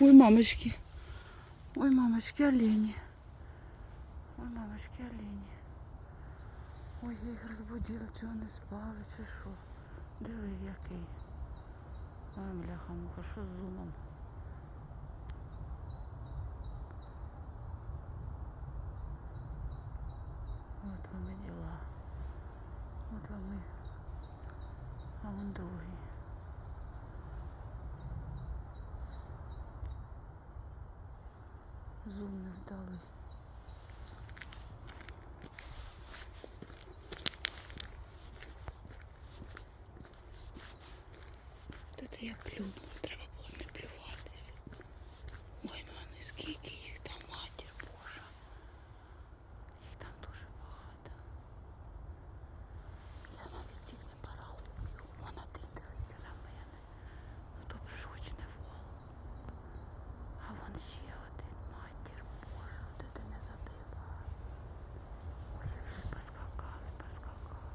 Ой, мамочки. Ой, мамочки, олені. Ой, мамочки, олені. Ой, я їх розбудила, чи вони спали, чи що. Диви, який. Ой, бляха, муха, що з зумом? От вони діла. От вони. А вон другий. Зум не вдали. Та це я плюнула, треба було не плюватися. Ой, ну вони скільки їх там, матір Божа. Їх там дуже багато. Я навіть всіх не порахую. Вон один дивиться на мене. Ну добре ж хоч не вол. А вон ще один, матір Божа, де ти не забила. Ой, як всі поскакали, поскакали.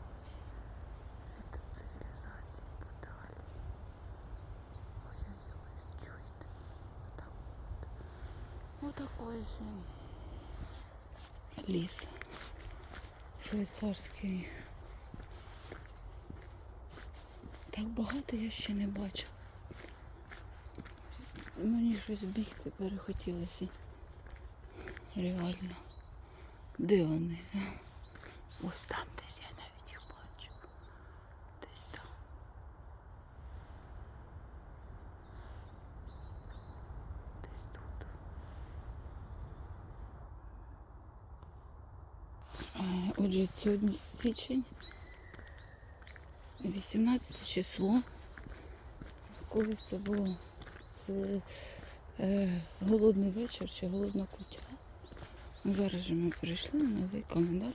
Від цивілізації подалі. Ой-ой-ой, чуєте? Отак от. Отакой же ліс. Швейцарський. Так багато я ще не бачила. Мені щось бігти перехотілося. Реально. Де вони? Ось там десь я навіть їх бачу. Десь там. Десь тут. Е, Отже, сьогодні січень. 18 число. Колись це було це, е, голодний вечір чи голодна кутя. Зараз же ми перейшли на новий календар.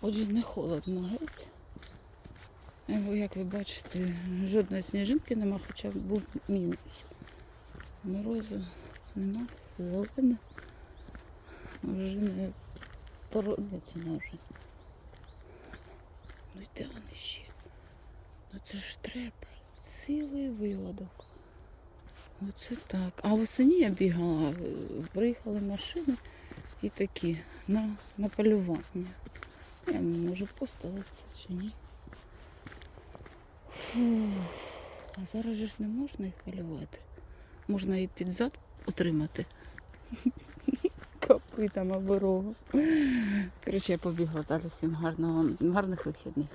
Отже, не холодно геть. Е, Як ви бачите, жодної сніжинки нема, хоча був мінус. Морозу нема, зелена. Вже не породиться вже. Ну де вони ще? Ну це ж треба. Цілий виводок. Оце так. А восені я бігала, е, приїхали машини і такі на, на полювання. Я не можу поставитися чи ні. Фу. А зараз же ж не можна їх полювати. Можна і під зад отримати. Копитом або рогом. Коротше, я побігла далі. Всім гарного, гарних вихідних.